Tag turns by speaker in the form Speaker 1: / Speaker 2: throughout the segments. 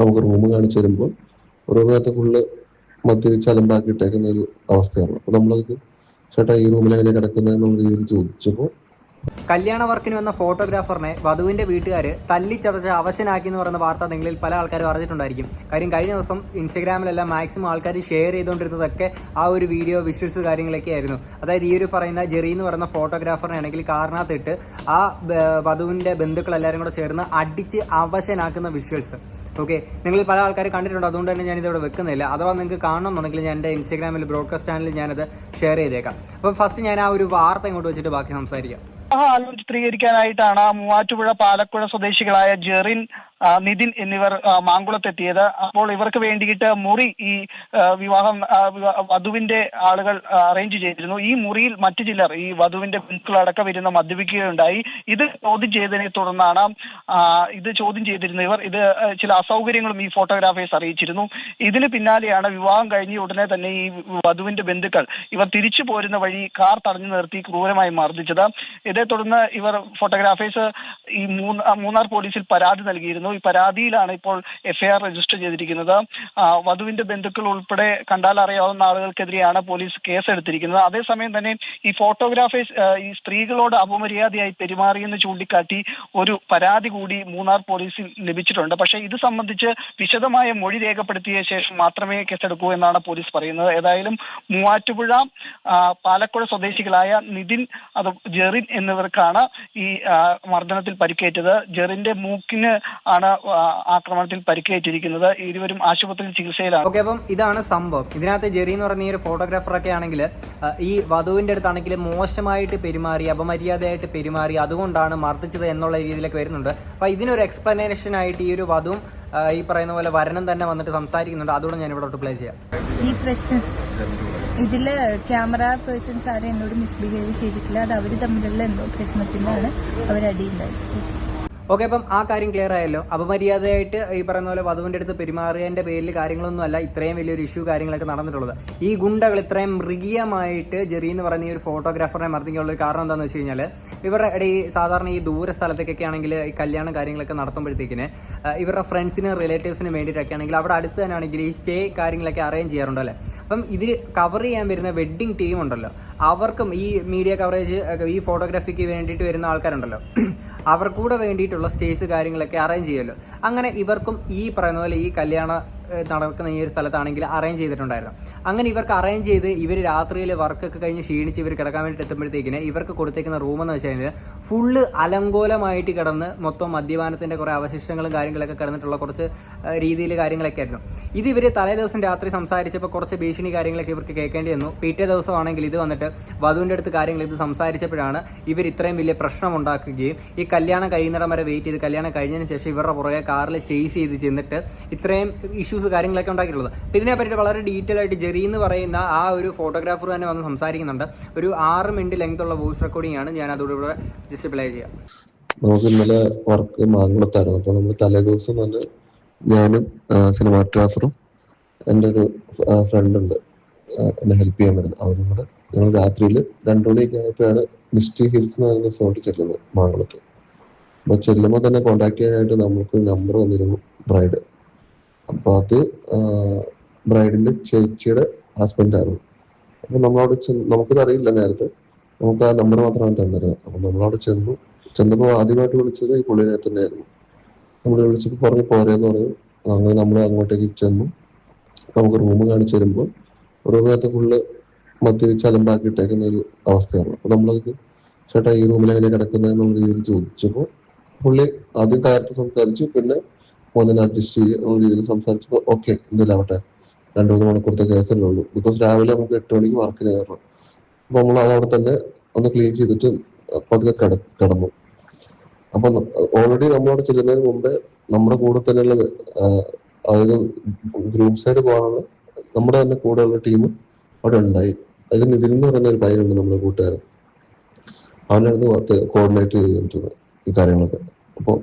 Speaker 1: നമുക്ക് റൂം കാണിച്ചു തരുമ്പോൾ റൂമിനകത്ത് ഫുള്ള് മദ്യപിച്ച് അലമ്പാക്കി ഇട്ടേക്കുന്ന ഒരു അവസ്ഥയാണ്. അപ്പൊ നമ്മളത് ചേട്ടാ ഈ റൂമിൽ എങ്ങനെ കിടക്കുന്നത് എന്നുള്ള രീതിയിൽ ചോദിച്ചപ്പോൾ
Speaker 2: കല്യാണ വർക്കിന് വന്ന ഫോട്ടോഗ്രാഫറിനെ വധുവിന്റെ വീട്ടുകാർ തല്ലിച്ചതച്ച് അവശനാക്കി എന്ന് പറയുന്ന വാർത്ത നിങ്ങളിൽ പല ആൾക്കാരും അറിഞ്ഞിട്ടുണ്ടായിരിക്കും കാര്യം കഴിഞ്ഞ ദിവസം ഇൻസ്റ്റഗ്രാമിലെല്ലാം മാക്സിമം ആൾക്കാർ ഷെയർ ചെയ്തുകൊണ്ടിരുന്നതൊക്കെ ആ ഒരു വീഡിയോ വിഷ്വൽസ് കാര്യങ്ങളൊക്കെ ആയിരുന്നു. അതായത് ഈ ഒരു പറയുന്ന ജെറി എന്ന് പറയുന്ന ഫോട്ടോഗ്രാഫറിനെ ആണെങ്കിൽ കാറിനകത്തിട്ട് ആ വധുവിന്റെ ബന്ധുക്കൾ എല്ലാവരും കൂടെ ചേർന്ന് അടിച്ച് അവശനാക്കുന്ന വിഷ്വൽസ് ഓക്കെ നിങ്ങൾ പല ആൾക്കാർ കണ്ടിട്ടുണ്ട്? അതുകൊണ്ട് തന്നെ ഞാനിത് ഇവിടെ വെക്കുന്നില്ല. അഥവാ നിങ്ങൾക്ക് കാണണമെന്നുണ്ടെങ്കിൽ ഞാൻ എന്റെ ഇൻസ്റ്റാഗ്രാമിൽ ബ്രോഡ്കാസ്റ്റ് ചാനലിൽ ഞാനത് ഷെയർ ചെയ്തേക്കാം. അപ്പം ഫസ്റ്റ് ഞാൻ ആ ഒരു വാർത്ത ഇങ്ങോട്ട് വെച്ചിട്ട് ബാക്കി സംസാരിക്കാം.
Speaker 3: ആലോചിത്രീകരിക്കാനായിട്ടാണ് മൂവാറ്റുപുഴ പാലക്കുഴ സ്വദേശികളായ ജെറിൻ നിതിൻ എന്നിവർ മാങ്കുളത്തെത്തിയത്. അപ്പോൾ ഇവർക്ക് വേണ്ടിയിട്ട് മുറി ഈ വിവാഹം വധുവിന്റെ ആളുകൾ അറേഞ്ച് ചെയ്തിരുന്നു. ഈ മുറിയിൽ മറ്റു ചിലർ ഈ വധുവിന്റെ ബന്ധുക്കളടക്കം വരുന്ന മദ്യപിക്കുകയുണ്ടായി. ഇത് ചോദ്യം ചെയ്തതിനെ തുടർന്നാണ് ഇത് ചോദ്യം ചെയ്തിരുന്ന ഇവർ ഇത് ചില അസൗകര്യങ്ങളും ഈ ഫോട്ടോഗ്രാഫേഴ്സ് അറിയിച്ചിരുന്നു. ഇതിന് പിന്നാലെയാണ് വിവാഹം കഴിഞ്ഞ ഉടനെ തന്നെ ഈ വധുവിന്റെ ബന്ധുക്കൾ ഇവർ തിരിച്ചു പോരുന്ന വഴി കാർ തടഞ്ഞു നിർത്തി ക്രൂരമായി മർദ്ദിച്ചത്. ഇതേ തുടർന്ന് ഇവർ ഫോട്ടോഗ്രാഫേഴ്സ് ഈ മൂന്ന് മൂന്നാർ പോലീസിൽ പരാതി നൽകിയിരുന്നു. ഈ പരാതിയിലാണ് ഇപ്പോൾ എഫ്ഐആർ രജിസ്റ്റർ ചെയ്തിരിക്കുന്നത്. വധുവിന്റെ ബന്ധുക്കൾ ഉൾപ്പെടെ കണ്ടാൽ അറിയാവുന്ന ആളുകൾക്കെതിരെയാണ് പോലീസ് കേസെടുത്തിരിക്കുന്നത്. അതേസമയം തന്നെ ഈ ഫോട്ടോഗ്രാഫേഴ്സ് ഈ സ്ത്രീകളോട് അപമര്യാദയായി പെരുമാറിയെന്ന് ചൂണ്ടിക്കാട്ടി ഒരു പരാതി കൂടി മൂന്നാർ പോലീസിൽ ലഭിച്ചിട്ടുണ്ട്. പക്ഷേ ഇത് സംബന്ധിച്ച് വിശദമായ മൊഴി രേഖപ്പെടുത്തിയ ശേഷം മാത്രമേ കേസെടുക്കൂ എന്നാണ് പോലീസ് പറയുന്നത്. ഏതായാലും മൂവാറ്റുപുഴ പാലക്കുഴ സ്വദേശികളായ നിതിൻ അത് ജെറിൻ എന്നിവർക്കാണ് ഈ മർദ്ദനത്തിൽ പരിക്കേറ്റത്. ജെറിന്റെ മൂക്കിന് ആണ് ആക്രമണത്തിൽ പരിക്കേറ്റിരിക്കുന്നത്. ഇരുവരും ആശുപത്രിയിൽ ചികിത്സയിലാണ്.
Speaker 2: ഓക്കെ അപ്പം ഇതാണ് സംഭവം. ഇതിനകത്ത് ജെറി എന്ന് പറഞ്ഞ ഈ ഒരു ഫോട്ടോഗ്രാഫറൊക്കെ ആണെങ്കിൽ ഈ വധുവിന്റെ അടുത്താണെങ്കിൽ മോശമായിട്ട് പെരുമാറി അപമര്യാദയായിട്ട് പെരുമാറി അതുകൊണ്ടാണ് മർദ്ദിച്ചത് എന്നുള്ള രീതിയിലൊക്കെ വരുന്നുണ്ട്. അപ്പൊ ഇതിനൊരു എക്സ്പ്ലനേഷൻ ആയിട്ട് ഈ ഒരു വധുവും ഈ പറയുന്ന പോലെ വരണം തന്നെ വന്നിട്ട് സംസാരിക്കുന്നുണ്ട്. അതുകൊണ്ട് ഞാൻ ഇവിടെ പ്ലേ ചെയ്യാം.
Speaker 4: ഈ പ്രശ്നം ഇതിൽ ക്യാമറ പേഴ്സൺസ് ആരും എന്നോട് മിസ്ബിഹേവ് ചെയ്തിട്ടില്ല. അത് അവർ തമ്മിലുള്ള എന്തോ പ്രശ്നത്തിനാണ് അവരടിയുണ്ടായത്
Speaker 2: ഓക്കെ അപ്പം ആ കാര്യം ക്ലിയർ ആയല്ലോ. അപമര്യാദയായിട്ട് ഈ പറയുന്ന പോലെ വധുവിന്റെ അടുത്ത് പെരുമാറിയതിന്റെ പേരിൽ കാര്യങ്ങളൊന്നും അല്ല ഇത്രയും വലിയൊരു ഇഷ്യൂ കാര്യങ്ങളൊക്കെ നടന്നിട്ടുള്ളത്. ഈ ഗുണ്ടകൾ ഇത്രയും മൃഗീയമായിട്ട് ജെറി എന്ന് പറയുന്ന ഈ ഒരു ഫോട്ടോഗ്രാഫറിനെ മർദ്ദിക്കാനുള്ള കാരണം എന്താണെന്ന് വെച്ച് കഴിഞ്ഞാൽ ഇവരുടെ ഈ സാധാരണ ഈ ദൂര സ്ഥലത്തേക്കൊക്കെ ആണെങ്കിൽ ഈ കല്യാണം കാര്യങ്ങളൊക്കെ നടത്തുമ്പോഴത്തേക്കിന് ഇവരുടെ ഫ്രണ്ട്സിനും റിലേറ്റീവ്സിനും വേണ്ടിയിട്ടൊക്കെ ആണെങ്കിൽ അവിടെ അടുത്ത് തന്നെ ആണെങ്കിൽ ഈ സ്റ്റേ കാര്യങ്ങളൊക്കെ അറേഞ്ച് ചെയ്യാറുണ്ടല്ലേ അപ്പം ഇത് കവർ ചെയ്യാൻ വരുന്ന വെഡ്ഡിംഗ് ടീം ഉണ്ടല്ലോ. അവർക്കും ഈ മീഡിയ കവറേജ് ഈ ഫോട്ടോഗ്രാഫിക്ക് വേണ്ടിയിട്ട് വരുന്ന ആൾക്കാരുണ്ടല്ലോ. അവർക്കൂടെ വേണ്ടിയിട്ടുള്ള സ്റ്റേജ് കാര്യങ്ങളൊക്കെ അറേഞ്ച് ചെയ്യുമല്ലോ അങ്ങനെ ഇവർക്കും ഈ പറയുന്ന പോലെ ഈ കല്യാണം നടക്കുന്ന ഈ ഒരു സ്ഥലത്താണെങ്കിൽ അറേഞ്ച് ചെയ്തിട്ടുണ്ടായിരുന്നു. അങ്ങനെ ഇവർക്ക് അറേഞ്ച് ചെയ്ത് ഇവർ രാത്രിയിൽ വർക്കൊക്കെ കഴിഞ്ഞ് ക്ഷീണിച്ച് ഇവർ കിടക്കാൻ വേണ്ടി എത്തുമ്പോഴത്തേക്കിന് ഇവർക്ക് കൊടുത്തേക്കുന്ന റൂം എന്ന് വെച്ച് കഴിഞ്ഞാൽ ഫുള്ള് അലങ്കോലമായിട്ട് കിടന്ന് മൊത്തം മദ്യപാനത്തിന്റെ കുറേ അവശിഷ്ടങ്ങളും കാര്യങ്ങളൊക്കെ കിടന്നിട്ടുള്ള കുറച്ച് രീതിയിൽ കാര്യങ്ങളൊക്കെ ആയിരുന്നു. ഇത് ഇവർ തലേ ദിവസം രാത്രി സംസാരിച്ചപ്പോൾ കുറച്ച് ഭീഷണി കാര്യങ്ങളൊക്കെ ഇവർക്ക് കേൾക്കേണ്ടി വന്നു. പിറ്റേ ദിവസമാണെങ്കിൽ ഇത് വന്നിട്ട് വധുവിന്റെ അടുത്ത് കാര്യങ്ങൾ ഇത് സംസാരിച്ചപ്പോഴാണ് ഇവർ ഇത്രയും വലിയ പ്രശ്നം ഉണ്ടാക്കുകയും ഈ കല്യാണം കഴിയുന്നിടം വരെ വെയിറ്റ് ചെയ്ത് കല്യാണം കഴിഞ്ഞതിന് ശേഷം ഇവരുടെ പുറകെ കാറിൽ ചേസ് ചെയ്ത് ചെന്നിട്ട് ഇത്രയും ഇഷ്യൂസ് കാര്യങ്ങളൊക്കെ ഉണ്ടാക്കിയിട്ടുള്ളത്. അപ്പോൾ പറ്റിയിട്ട് വളരെ ഡീറ്റെയിൽ ആയിട്ട് ജെറി എന്ന് പറയുന്ന ആ ഒരു ഫോട്ടോഗ്രാഫർ തന്നെ വന്ന് സംസാരിക്കുന്നുണ്ട്. ഒരു ആറ് മിനിറ്റ് ലെങ്ത് ഉള്ള വോയിസ് റെക്കോർഡിംഗ് ആണ് ഞാൻ അതോടെ ജസ്റ്റ് പ്ലേ ചെയ്യാം.
Speaker 1: നമുക്ക് ഇന്നലെ വർക്ക് മാങ്കുളത്തായിരുന്നു. അപ്പൊ നമ്മൾ തലേ ദിവസം തന്നെ ഞാനും സിനിമാറ്റോഗ്രാഫറും എന്റെ ഒരു ഫ്രണ്ട് ഉണ്ട്. എന്നെ ഹെൽപ്പ് ചെയ്യാൻ വരുന്നത്. അവരും കൂടെ ഞങ്ങൾ രാത്രിയിൽ രണ്ടു മണിയൊക്കെ ആയപ്പോഴാണ് മിസ്റ്റി ഹിൽസ് എന്ന് പറയുന്ന റിസോർട്ട് ചെല്ലുന്നത് മാങ്കുളത്ത്. അപ്പൊ ചെല്ലുമ്പോൾ തന്നെ കോണ്ടാക്ട് ചെയ്യാനായിട്ട് നമ്മൾക്ക് നമ്പർ വന്നിരുന്നു ബ്രൈഡ്. അപ്പൊ അത് ബ്രൈഡിന്റെ ചേച്ചിയുടെ ഹസ്ബൻഡായിരുന്നു. അപ്പൊ നമ്മളവിടെ ചെന്ന് നമുക്കിത് അറിയില്ല നേരത്തെ. നമുക്ക് ആ നമ്പർ മാത്രമാണ് തന്നിരുന്നത് അപ്പൊ നമ്മളവിടെ ചെന്നു. ചെന്നപ്പോൾ ആദ്യമായിട്ട് വിളിച്ചത് ഈ പുള്ളിനെ തന്നെയായിരുന്നു. നമ്മൾ വിളിച്ചപ്പോൾ പറഞ്ഞു പോരെന്ന് പറഞ്ഞു. അങ്ങനെ നമ്മൾ അങ്ങോട്ടേക്ക് ചെന്നു. നമുക്ക് റൂം കാണിച്ചു തരുമ്പോൾ റൂമിനകത്ത് ഫുള്ള് മദ്യപിച്ച് അലമ്പാക്കി ഇട്ടേക്കുന്ന ഒരു അവസ്ഥയാണ്. അപ്പൊ നമ്മളത് ചേട്ടാ ഈ റൂമിൽ എങ്ങനെ കിടക്കുന്നത് എന്നുള്ള രീതിയിൽ ചോദിച്ചപ്പോൾ പുള്ളി ആദ്യം കാര്യത്തിൽ സംസാരിച്ചു. പിന്നെ മോനെ അഡ്ജസ്റ്റ് ചെയ്യുക രീതിയിൽ സംസാരിച്ചപ്പോൾ ഓക്കെ എന്തിലാവട്ടെ രണ്ടു മൂന്ന് മണിക്കൂറത്തെ കേസല്ലേ ഉള്ളൂ. ബിക്കോസ് രാവിലെ നമുക്ക് എട്ട് മണിക്ക് വർക്ക് കയറണം. അപ്പൊ നമ്മൾ അതവിടെ തന്നെ ഒന്ന് ക്ലീൻ ചെയ്തിട്ട് പതുക്കെ കിട കിടന്നു. അപ്പൊ ഓൾറെഡി നമ്മളവിടെ ചെല്ലുന്നതിന് മുമ്പേ നമ്മുടെ കൂടെ തന്നെയുള്ള അതായത് ഗ്രൂം സൈഡ് പോകാനുള്ള നമ്മുടെ തന്നെ കൂടെയുള്ള ടീം അവിടെ ഉണ്ടായി. അതിൽ നിതിൻ എന്ന് പറയുന്ന ഒരു പയ്യനുണ്ട് നമ്മുടെ കൂട്ടുകാരൻ. അവനായിരുന്നു കോർഡിനേറ്റ് ചെയ്തിട്ടുണ്ട് ഈ കാര്യങ്ങളൊക്കെ. അപ്പോൾ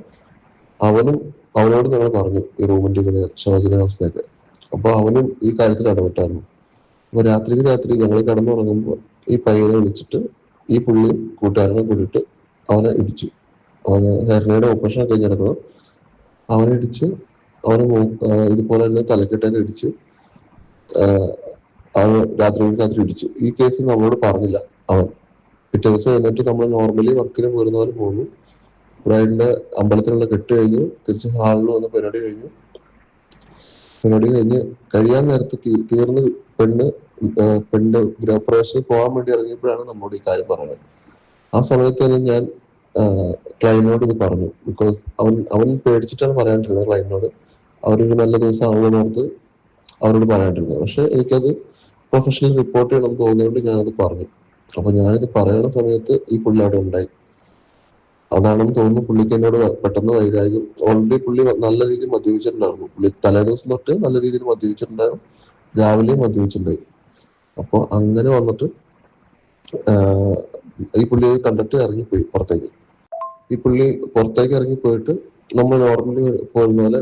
Speaker 1: അവനും അവനോട് ഞങ്ങൾ പറഞ്ഞു ഈ റൂമിന്റെ ഇങ്ങനെ ശോചനാവസ്ഥയൊക്കെ അപ്പൊ അവനും ഈ കാര്യത്തിൽ ഇടപെട്ടായിരുന്നു. അപ്പൊ രാത്രിക്ക് രാത്രി ഞങ്ങൾ കിടന്നുറങ്ങുമ്പോൾ ഈ പയ്യനെ വിളിച്ചിട്ട് ഈ പുള്ളിയും കൂട്ടുകാരനെ കൂടിയിട്ട് അവനെ ഇടിച്ചു. അവന് ഹെർണയുടെ ഓപ്പറേഷൻ കഴിഞ്ഞ് കിടക്കണം അവനെ ഇടിച്ച് അവന് ഇതുപോലെ തന്നെ തലക്കെട്ടൊക്കെ ഇടിച്ച് അവന് രാത്രി രാത്രി ഇടിച്ചു. ഈ കേസ് നമ്മളോട് പറഞ്ഞില്ല അവൻ. പിറ്റേ ദിവസം എന്നിട്ട് നമ്മൾ നോർമലി വർക്കിന് പോരുന്ന പോലെ പോകുന്നു. ബ്രൈഡിന്റെ അമ്പലത്തിലുള്ള കെട്ട് കഴിഞ്ഞു തിരിച്ച് ഹാളിൽ വന്ന് പരിപാടി കഴിഞ്ഞു. പരിപാടി കഴിഞ്ഞ് കഴിയാൻ നേരത്തെ തീർന്ന് പെണ്ണ് പെണ്ണ് ഗൃഹപ്രവേശനം പോകാൻ വേണ്ടി ഇറങ്ങിയപ്പോഴാണ് നമ്മോട് ഈ കാര്യം പറഞ്ഞത്. ആ സമയത്ത് തന്നെ ഞാൻ ക്ലൈനോട് ഇത് പറഞ്ഞു. ബിക്കോസ് അവൻ അവൻ പേടിച്ചിട്ടാണ് പറയാണ്ടിരുന്നത് ക്ലൈനോട് അവരൊരു നല്ല ദിവസം ആവുമെന്ന് ഓർത്ത് അവരോട് പറയാണ്ടിരുന്നത്. പക്ഷെ എനിക്കത് പ്രൊഫഷണൽ റിപ്പോർട്ട് ചെയ്യണം തോന്നിയോണ്ട് ഞാനത് പറഞ്ഞു. അപ്പൊ ഞാനിത് പറയുന്ന സമയത്ത് ഈ പുള്ളി അവിടെ ഉണ്ടായി. അതാണെന്ന് തോന്നുന്നു പുള്ളിക്ക് എന്നോട് പെട്ടെന്ന് വൈരാഗ്യം ഓൾറെഡി പുള്ളി നല്ല രീതിയിൽ മദ്യപിച്ചിട്ടുണ്ടായിരുന്നു. പുള്ളി തലേദിവസം തൊട്ട് നല്ല രീതിയിൽ മദ്യപിച്ചിട്ടുണ്ടായിരുന്നു. രാവിലെയും മദ്യപിച്ചിട്ടുണ്ടായി. അപ്പൊ അങ്ങനെ വന്നിട്ട് ഈ പുള്ളി കണ്ടിട്ട് ഇറങ്ങിപ്പോയി പുറത്തേക്ക്. ഈ പുള്ളി പുറത്തേക്ക് ഇറങ്ങി പോയിട്ട് നമ്മൾ നോർമലി പോരുന്ന പോലെ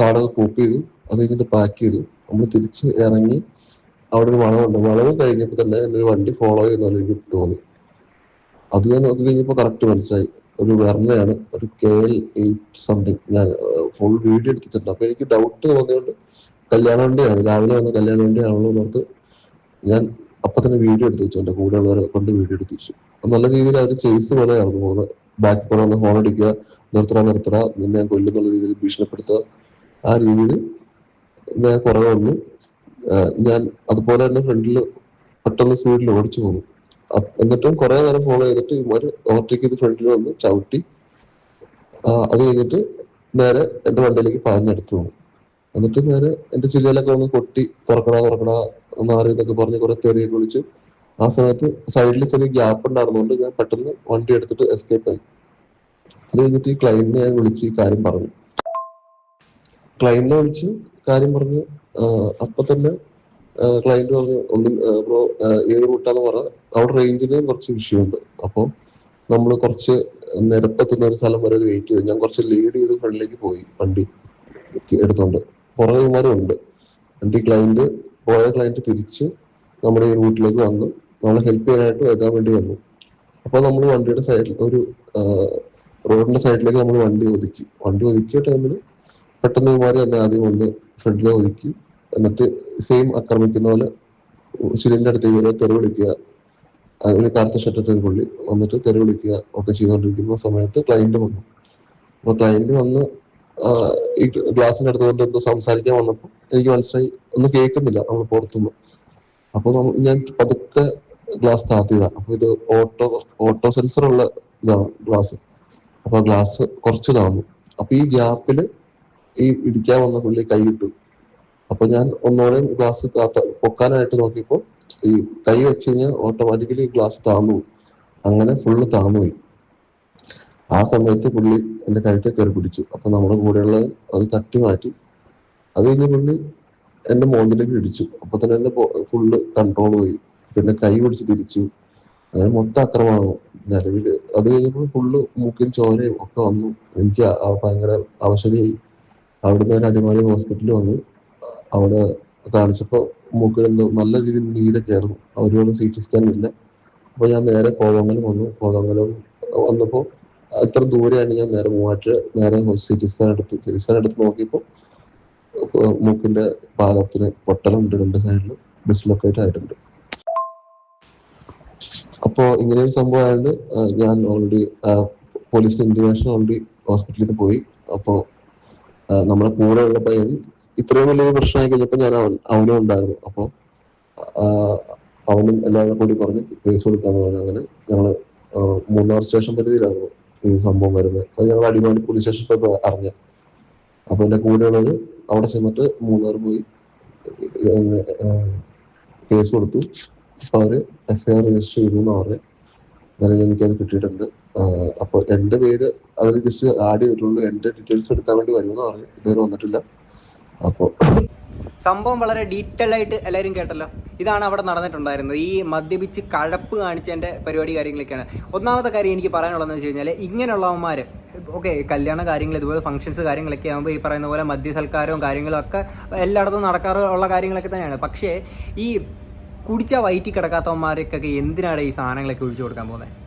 Speaker 1: കാടൊക്കെ കൂപ്പ് ചെയ്തു അത് കഴിഞ്ഞിട്ട് പാക്ക് ചെയ്തു. നമ്മൾ തിരിച്ച് ഇറങ്ങി അവിടെ ഒരു വളവുണ്ട്. വളവ് കഴിഞ്ഞപ്പോൾ തന്നെ ഒരു വണ്ടി ഫോളോ ചെയ്യുന്ന എനിക്ക് തോന്നി. അത് ഞാൻ നോക്കി കഴിഞ്ഞപ്പോൾ കറക്റ്റ് മനസ്സിലായി. ഒരു വെർണയാണ് ഒരു കെ എൽ എയ്റ്റ് സംതിങ് ഞാൻ ഫുൾ വീഡിയോ എടുത്തിട്ടുണ്ട്. അപ്പൊ എനിക്ക് ഡൗട്ട് തോന്നിയോണ്ട് കല്യാണ വണ്ടിയാണ്. രാവിലെ വന്ന കല്യാണ വണ്ടിയാണല്ലോ എന്നോർത്ത് ഞാൻ അപ്പൊ തന്നെ വീഡിയോ എടുത്ത് വെച്ചു. എന്റെ കൂടെയുള്ളവരെ കൊണ്ട് വീഡിയോ എടുത്ത് വെച്ചു. നല്ല രീതിയിൽ അവർ ചേസ് പോലെയാണ് പോകുന്നത്. ബാക്ക് കൂടെ വന്ന് ഹോൺ അടിക്കുക നിർത്തറ നിർത്തറ നിന്നെ കൊല്ലുന്നുള്ള രീതിയിൽ ഭീഷണിപ്പെടുത്തുക. ആ രീതിയിൽ ഞാൻ പുറകെ വന്നു. ഞാൻ അതുപോലെ തന്നെ ഫ്രണ്ടിൽ പെട്ടെന്ന് സ്പീഡിൽ ഓടിച്ചു പോന്നു. എന്നിട്ടും കുറെ നേരം ഫോളോ ചെയ്തിട്ട് ഇവർ ഓവർടേക്ക് ചെയ്ത് ഫ്രണ്ടിൽ വന്ന് ചവിട്ടി അത് കഴിഞ്ഞിട്ട് നേരെ എന്റെ വണ്ടിയിലേക്ക് പാഞ്ഞെടുത്തു വന്നു. എന്നിട്ട് നേരെ എന്റെ ചില്ലയിലൊക്കെ വന്ന് കൊട്ടി തുറക്കടാ തുറക്കടാ മാറി എന്നൊക്കെ പറഞ്ഞ് കുറെ തെറിയൊക്കെ വിളിച്ചു ആ സമയത്ത് സൈഡിൽ ചെറിയ ഗ്യാപ്പ് ഉണ്ടായിരുന്നുകൊണ്ട് ഞാൻ പെട്ടെന്ന് വണ്ടി എടുത്തിട്ട് എസ്കേപ്പ് ആയി. അത് കഴിഞ്ഞിട്ട് ഈ ക്ലൈന്റിനെ ഞാൻ വിളിച്ച് ഈ കാര്യം പറഞ്ഞു. ക്ലൈന്റിനെ വിളിച്ച് കാര്യം പറഞ്ഞ് അപ്പൊ തന്നെ ക്ലയന്റ് പറഞ്ഞു ഒന്നും ബ്രോ ഏത് റൂട്ടാന്ന് പറഞ്ഞ അവിടെ റേഞ്ചിന് കുറച്ച് വിഷയമുണ്ട് അപ്പോൾ നമ്മൾ കുറച്ച് നിരപ്പെത്തുന്ന ഒരു സ്ഥലം വരെ വെയിറ്റ് ചെയ്ത്. ഞാൻ കുറച്ച് ലീഡ് ചെയ്ത് ഫ്രണ്ടിലേക്ക് പോയി വണ്ടി എടുത്തോണ്ട്. പുറകുമാരും ഉണ്ട്. വണ്ടി ക്ലയന്റ് പോയ ക്ലയന്റ് തിരിച്ച് നമ്മുടെ ഈ റൂട്ടിലേക്ക് വന്നു. നമ്മളെ ഹെൽപ്പ് ചെയ്യാനായിട്ട് വെക്കാൻ വേണ്ടി വന്നു. അപ്പോൾ നമ്മൾ വണ്ടിയുടെ സൈഡിൽ ഒരു റോഡിന്റെ സൈഡിലേക്ക് നമ്മൾ വണ്ടി ഒതുക്കി. വണ്ടി ഒതുക്കിയ ടൈമിൽ പെട്ടെന്ന് ഇമാരി തന്നെ ആദ്യം വന്ന് ഫ്രണ്ടിലെ ഒതുക്കി. എന്നിട്ട് സെയിം ആക്രമിക്കുന്ന പോലെ ശിലിന്റെ അടുത്ത് ഇവരെ തെറി അങ്ങനെ കറുത്ത ഒരു പുള്ളി വന്നിട്ട് തെറിവിളിക്കുക ഒക്കെ ചെയ്തുകൊണ്ടിരിക്കുന്ന സമയത്ത് ക്ലയന്റ് വന്നു. അപ്പൊ ക്ലയന്റ് വന്ന് ഈ ഗ്ലാസിന്റെ അടുത്ത് കൊണ്ട് എന്തോ സംസാരിക്കാൻ വന്നപ്പോൾ എനിക്ക് മനസ്സിലായി ഒന്നും കേൾക്കുന്നില്ല നമ്മൾ പുറത്തുനിന്ന്. അപ്പൊ ഞാൻ പതുക്കെ ഗ്ലാസ് താത്തിയതാണ് അപ്പൊ ഇത് ഓട്ടോ ഓട്ടോ സെൻസർ ഉള്ള ഇതാണ് ഗ്ലാസ് അപ്പൊ ഗ്ലാസ് കുറച്ച് താന്നു. അപ്പൊ ഈ ഗ്യാപ്പിൽ ഈ ഇടിക്കാൻ വന്ന പുള്ളി കൈ ഇട്ടു. അപ്പൊ ഞാൻ ഒന്നോടെയും ഗ്ലാസ് പൊക്കാനായിട്ട് നോക്കിയപ്പോ ഈ കൈ വെച്ച് കഴിഞ്ഞാൽ ഓട്ടോമാറ്റിക്കലി ഗ്ലാസ് താന്നു. അങ്ങനെ ഫുള്ള് താന്നു പോയി ആ സമയത്ത് പുള്ളി എന്റെ കഴുത്തെ കയറി പിടിച്ചു. അപ്പൊ നമ്മുടെ കൂടെയുള്ള അത് തട്ടി മാറ്റി. അത് കഴിഞ്ഞ് പുള്ളി എന്റെ മോന്തിലേക്ക് ഇടിച്ചു. അപ്പൊ തന്നെ എന്റെ ഫുള്ള് കൺട്രോൾ പോയി. പിന്നെ കൈ പിടിച്ച് തിരിച്ചു. അങ്ങനെ മൊത്തം ആക്രമണമാണ് നിലവിൽ. അത് കഴിഞ്ഞപ്പോൾ ഫുള്ള് മൂക്കിൽ ചോരയും ഒക്കെ വന്നു. എനിക്ക് ഭയങ്കര അവശതയായി. അവിടുന്ന് ഞാൻ അടിമാലി ഹോസ്പിറ്റലിൽ വന്നു. അവിടെ കാണിച്ചപ്പോൾ മൂക്കിൽ നല്ല രീതിയിൽ നീരൊക്കെ ആയിരുന്നു. അവരോട് സി ടി സ്കാൻ ഇല്ല. അപ്പോൾ ഞാൻ നേരെ കോതമംഗലം വന്നു. കോതമംഗലം വന്നപ്പോൾ ഇത്ര ദൂരെയാണ് ഞാൻ നേരെ മൂവാറ്റ് നേരെ സി ടി സ്കാൻ എടുത്തു. സി ടി സ്കാൻ എടുത്ത് നോക്കിയപ്പോൾ മൂക്കിന്റെ ഭാഗത്തിന് പൊട്ടലുണ്ട് രണ്ട് സൈഡിലും. ഡിസ്ലൊക്കേറ്റ് ആയിട്ടുണ്ട്. അപ്പോൾ ഇങ്ങനെ ഒരു സംഭവം ആയതുകൊണ്ട് ഞാൻ ഓൾറെഡി പോലീസിന് ഇന്റിമേഷൻ ഓൾറെഡി ഹോസ്പിറ്റലിൽ നിന്ന് പോയി. അപ്പോ ആ, നമ്മുടെ കൂടെ ഉള്ള പയ്യൻ ഇത്രയും വലിയൊരു പ്രശ്നമായി കഴിഞ്ഞപ്പോൾ ഞാൻ അവൻ അവനും ഉണ്ടായിരുന്നു. അപ്പോൾ അവനും എല്ലാവരും കൂടി പറഞ്ഞ് കേസ് കൊടുക്കാൻ പറഞ്ഞു അങ്ങനെ ഞങ്ങൾ ആ, മൂന്നാർ സ്റ്റേഷൻ പരിധിയിലായിരുന്നു ഈ സംഭവം വരുന്നത്. അത് ഞങ്ങൾ അടിമാലി പോലീസ് സ്റ്റേഷൻ പോയി അറിഞ്ഞ. അപ്പൊ എന്റെ കൂടെയുള്ളത് അവിടെ ചെന്നിട്ട് മൂന്നാർ പോയി കേസ് കൊടുത്തു. അപ്പൊ അവർ എഫ്ഐആർ രജിസ്റ്റർ ചെയ്തു എന്ന് പറഞ്ഞു. നിലവിൽ എനിക്കത് കിട്ടിയിട്ടുണ്ട്. അപ്പൊ എന്റെ പേര് അവർ ജസ്റ്റ് ആഡ് ചെയ്തിട്ടുള്ളൂ. എന്റെ ഡീറ്റെയിൽസ് എടുക്കാൻ വേണ്ടി വരുമെന്ന് പറഞ്ഞു. ഇതുവരെ വന്നിട്ടില്ല. അപ്പൊ
Speaker 2: സംഭവം വളരെ ഡീറ്റെയിൽ ആയിട്ട് എല്ലാവരും കേട്ടല്ലോ. ഇതാണ് അവിടെ നടന്നിട്ടുണ്ടായിരുന്നത്. ഈ മദ്യപിച്ച് കഴപ്പ് കാണിച്ചതിന്റെ പരിപാടി കാര്യങ്ങളൊക്കെയാണ്. ഒന്നാമത്തെ കാര്യം എനിക്ക് പറയാനുള്ളതെന്ന് വെച്ച് കഴിഞ്ഞാൽ ഇങ്ങനെയുള്ളവന്മാർ ഓക്കെ കല്യാണ കാര്യങ്ങൾ ഇതുപോലെ ഫംഗ്ഷൻസ് കാര്യങ്ങളൊക്കെ ആകുമ്പോൾ ഈ പറയുന്ന പോലെ മദ്യ സൽക്കാരവും കാര്യങ്ങളും ഒക്കെ എല്ലായിടത്തും നടക്കാറുള്ള കാര്യങ്ങളൊക്കെ തന്നെയാണ്. പക്ഷേ ഈ കുടിച്ച വയറ്റി കിടക്കാത്തവന്മാർക്കൊക്കെ എന്തിനാണ് ഈ സാധനങ്ങളൊക്കെ ഒഴിച്ചു കൊടുക്കാൻ പോകുന്നത്?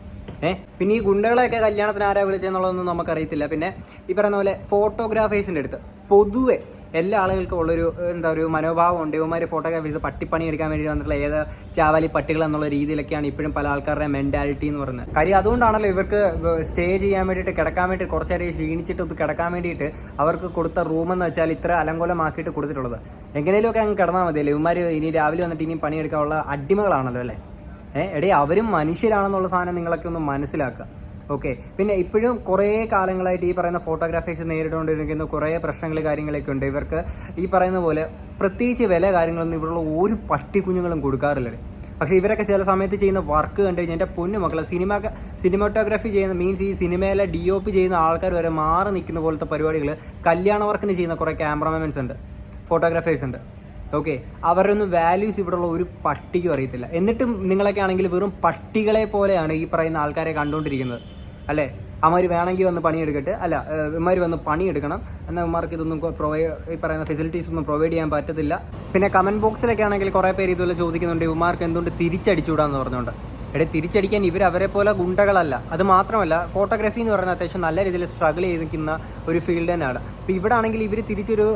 Speaker 2: ഏഹ് പിന്നെ ഈ ഗുണ്ടകളെയൊക്കെ കല്യാണത്തിന് ആരാ വിളിച്ചെന്നുള്ളതൊന്നും നമുക്കറിയത്തില്ല. പിന്നെ ഈ പറയുന്ന പോലെ ഫോട്ടോഗ്രാഫേഴ്സിന്റെ അടുത്ത് പൊതുവെ എല്ലാ ആളുകൾക്കും ഉള്ളൊരു എന്താ ഒരു മനോഭാവം ഉണ്ട് ഇവന്മാർ ഫോട്ടോഗ്രാഫീസ് പട്ടിപ്പണി എടുക്കാൻ വേണ്ടി വന്നിട്ടുള്ള ഏത് ചാവാലി പട്ടികൾ എന്നുള്ള രീതിയിലൊക്കെയാണ് ഇപ്പോഴും പല ആൾക്കാരുടെ മെന്റാലിറ്റി എന്ന് പറയുന്നത്. കാര്യം അതുകൊണ്ടാണല്ലോ ഇവർക്ക് സ്റ്റേ ചെയ്യാൻ വേണ്ടിയിട്ട് കിടക്കാൻ വേണ്ടി കുറച്ച് നേരം ക്ഷീണിച്ചിട്ട് ഒന്ന് കിടക്കാൻ വേണ്ടിയിട്ട് അവർക്ക് കൊടുത്ത റൂം എന്ന് വെച്ചാൽ ഇത്ര അലങ്കോലമാക്കിയിട്ട് കൊടുത്തിട്ടുള്ളത്. എങ്ങനെയൊക്കെ അങ്ങ് കിടന്നാൽ മതിയല്ലേ? ഇവന്മാർ ഇനി രാവിലെ വന്നിട്ട് ഇനിയും പണിയെടുക്കാനുള്ള അടിമകളാണല്ലോ അല്ലേ? എടേ അവരും മനുഷ്യരാണെന്നുള്ള സാധനം നിങ്ങളൊക്കെ ഒന്ന് മനസ്സിലാക്കുക. ഓക്കെ? പിന്നെ ഇപ്പോഴും കുറേ കാലങ്ങളായിട്ട് ഈ പറയുന്ന ഫോട്ടോഗ്രാഫേഴ്സ് നേരിട്ടുകൊണ്ടിരിക്കുന്ന കുറേ പ്രശ്നങ്ങൾ കാര്യങ്ങളൊക്കെ ഉണ്ട്. ഇവർക്ക് ഈ പറയുന്ന പോലെ പ്രത്യേകിച്ച് വില കാര്യങ്ങളൊന്നും ഇവിടെയുള്ള ഒരു പട്ടിക്കുഞ്ഞുങ്ങളും കൊടുക്കാറില്ല. പക്ഷേ ഇവരൊക്കെ ചില സമയത്ത് ചെയ്യുന്ന വർക്ക് കണ്ടു കഴിഞ്ഞാൽ എന്റെ പൊന്നു മക്കളെ സിനിമ സിനിമാറ്റോഗ്രാഫി ചെയ്യുന്ന മീൻസ് ഈ സിനിമയിലെ ഡി ഒ പി ചെയ്യുന്ന ആൾക്കാർ വരെ മാറി നിൽക്കുന്ന പോലത്തെ പരിപാടികൾ കല്യാണ വർക്കിന് ചെയ്യുന്ന കുറേ ക്യാമറമാൻസ് ഉണ്ട് ഫോട്ടോഗ്രാഫേഴ്സ് ഉണ്ട്. ഓക്കെ അവരൊന്നും വാല്യൂസ് ഇവിടെയുള്ള ഒരു പട്ടിക്കും അറിയത്തില്ല. എന്നിട്ടും നിങ്ങളൊക്കെ ആണെങ്കിൽ വെറും പട്ടികളെ പോലെയാണ് ഈ പറയുന്ന ആൾക്കാരെ കണ്ടുകൊണ്ടിരിക്കുന്നത്. അല്ലേ? അമ്മമാർ വേണമെങ്കിൽ വന്ന് പണിയെടുക്കട്ടെ. അല്ല ഇവന്മാർ വന്ന് പണിയെടുക്കണം. എന്നാൽ ഇമാർക്ക് ഇതൊന്നും പ്രൊവൈഡ് ഈ പറയുന്ന ഫെസിലിറ്റീസ് ഒന്നും പ്രൊവൈഡ് ചെയ്യാൻ പറ്റത്തില്ല. പിന്നെ കമന്റ് ബോക്സിലൊക്കെ ആണെങ്കിൽ കുറേ പേര് ഇതുപോലെ ചോദിക്കുന്നുണ്ട് ഇമാർക്ക് എന്തുകൊണ്ട് തിരിച്ചടിച്ചുകൂടാന്ന് പറഞ്ഞുകൊണ്ട് എടേ തിരിച്ചടിക്കാൻ ഇവർ അവരെ പോലെ ഗുണ്ടകളല്ല. അത് മാത്രമല്ല ഫോട്ടോഗ്രാഫി എന്ന് പറയുന്നത് അത്യാവശ്യം നല്ല രീതിയിൽ സ്ട്രഗിൾ ചെയ്ത് നിൽക്കുന്ന ഒരു ഫീൽഡ് തന്നെയാണ്. അപ്പോൾ ഇവിടെ ആണെങ്കിൽ ഇവർ തിരിച്ചൊരു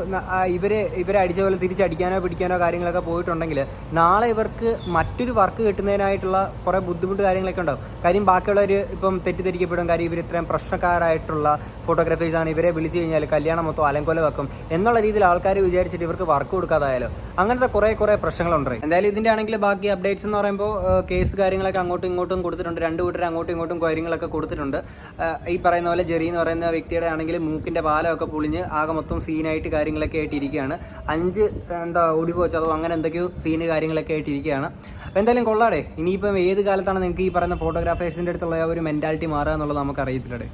Speaker 2: ഇവരെ ഇവരെ അടിച്ച പോലെ തിരിച്ചടിക്കാനോ പിടിക്കാനോ കാര്യങ്ങളൊക്കെ പോയിട്ടുണ്ടെങ്കിൽ നാളെ ഇവർക്ക് മറ്റൊരു വർക്ക് കിട്ടുന്നതിനായിട്ടുള്ള കുറേ ബുദ്ധിമുട്ട് കാര്യങ്ങളൊക്കെ ഉണ്ടാവും. കാര്യം ബാക്കിയുള്ളവർ ഇപ്പം തെറ്റിദ്ധരിക്കപ്പെടും. കാര്യം ഇവർ ഇത്രയും പ്രശ്നക്കാരായിട്ടുള്ള ഫോട്ടോഗ്രാഫേഴ്സാണ് ഇവരെ വിളിച്ചു കഴിഞ്ഞാൽ കല്യാണം മൊത്തം അലങ്കോല വെക്കും എന്നുള്ള രീതിയിൽ ആൾക്കാർ വിചാരിച്ചിട്ട് ഇവർക്ക് വർക്ക് കൊടുക്കാതായാലോ? അങ്ങനത്തെ കുറേ കുറേ പ്രശ്നങ്ങളുണ്ട്. എന്തായാലും ഇതിന്റെ ആണെങ്കിൽ ബാക്കി അപ്ഡേറ്റ്സ് എന്ന് പറയുമ്പോൾ കേസ് കാര്യങ്ങളൊക്കെ അങ്ങോട്ടും ഇങ്ങോട്ടും കൊടുത്തിട്ടുണ്ട്. രണ്ട് കൂട്ടർ അങ്ങോട്ടും ഇങ്ങോട്ടും കാര്യങ്ങളൊക്കെ കൊടുത്തിട്ടുണ്ട്. ഈ പറയുന്ന പോലെ ജെറി എന്ന് പറയുന്ന വ്യക്തിയുടെ ആണെങ്കിൽ മൂക്കിന്റെ പാലമൊക്കെ പൊളിഞ്ഞ് ആകെ മൊത്തം സീനായിട്ട് കാര്യങ്ങളൊക്കെ ആയിട്ട് ഇരിക്കുകയാണ് അഞ്ച് എന്താ ഒടി പോച്ചതോ അങ്ങനെ എന്തൊക്കെയോ സീന് കാര്യങ്ങളൊക്കെ ആയിട്ട് ഇരിക്കുകയാണ് എന്തായാലും കൊള്ളാടെ ഇനിയിപ്പം ഏത് കാലത്താണ് നിങ്ങൾക്ക് ഈ പറയുന്ന ഫോട്ടോഗ്രാഫേഴ്സിന്റെ അടുത്തുള്ള ആ ഒരു മെന്റാലിറ്റി മാറുക എന്നുള്ളത് നമുക്ക് അറിയത്തില്ലടേ